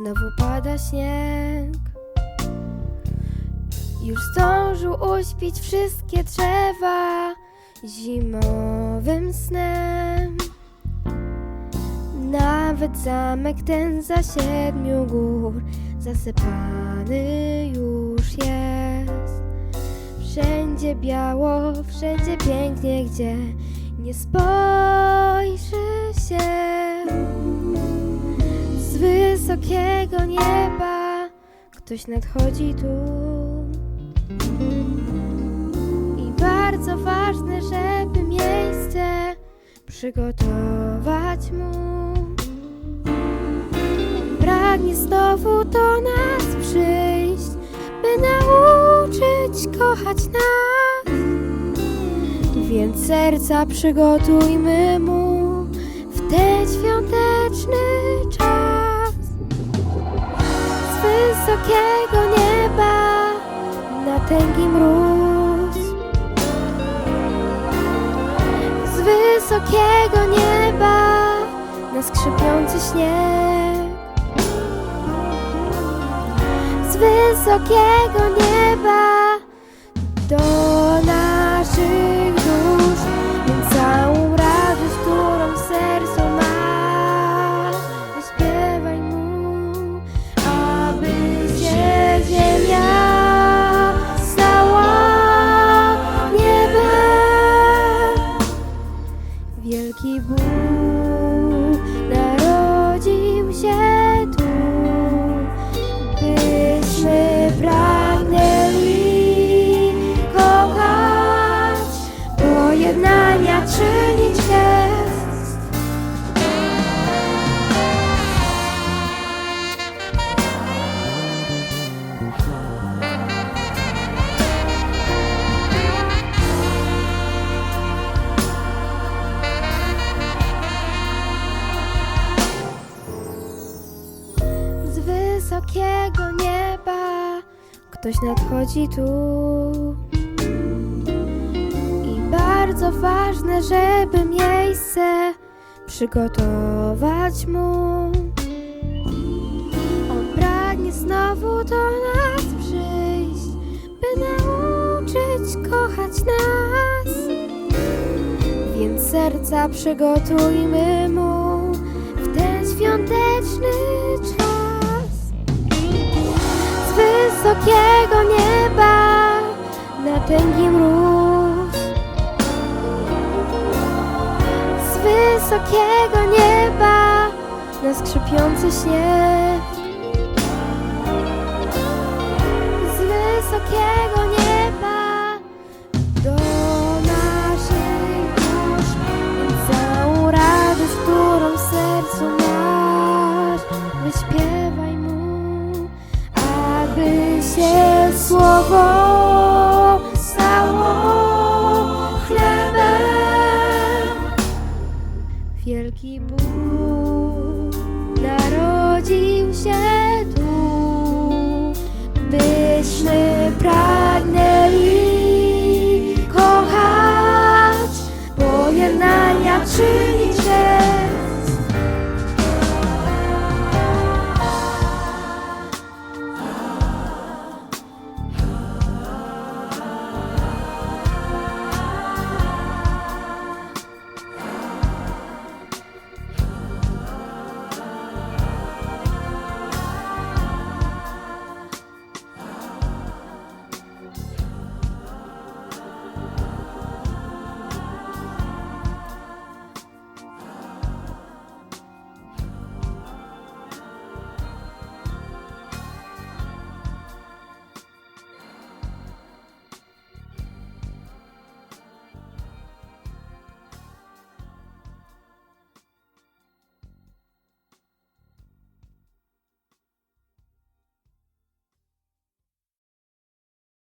Znowu pada śnieg. Już zdążył uśpić wszystkie drzewa zimowym snem. Nawet zamek ten za siedmiu gór zasypany już jest. Wszędzie biało, wszędzie pięknie, gdzie nie spojrzy się. Z wysokiego nieba ktoś nadchodzi tu. I bardzo ważne, żeby miejsce przygotować mu. Pragnie znowu do nas przyjść, by nauczyć kochać nas. Więc serca przygotujmy mu w ten świąteczny czas. Z wysokiego nieba na tęgi mróz. Z wysokiego nieba na skrzypiący śnieg. Z wysokiego nieba do wysokiego nieba ktoś nadchodzi tu. I bardzo ważne, żeby miejsce przygotować mu. On pragnie znowu do nas przyjść, by nauczyć kochać nas. Więc serca przygotujmy mu wysokiego nieba na tęgi mróz. Z wysokiego nieba na skrzypiący śnieg. 忘记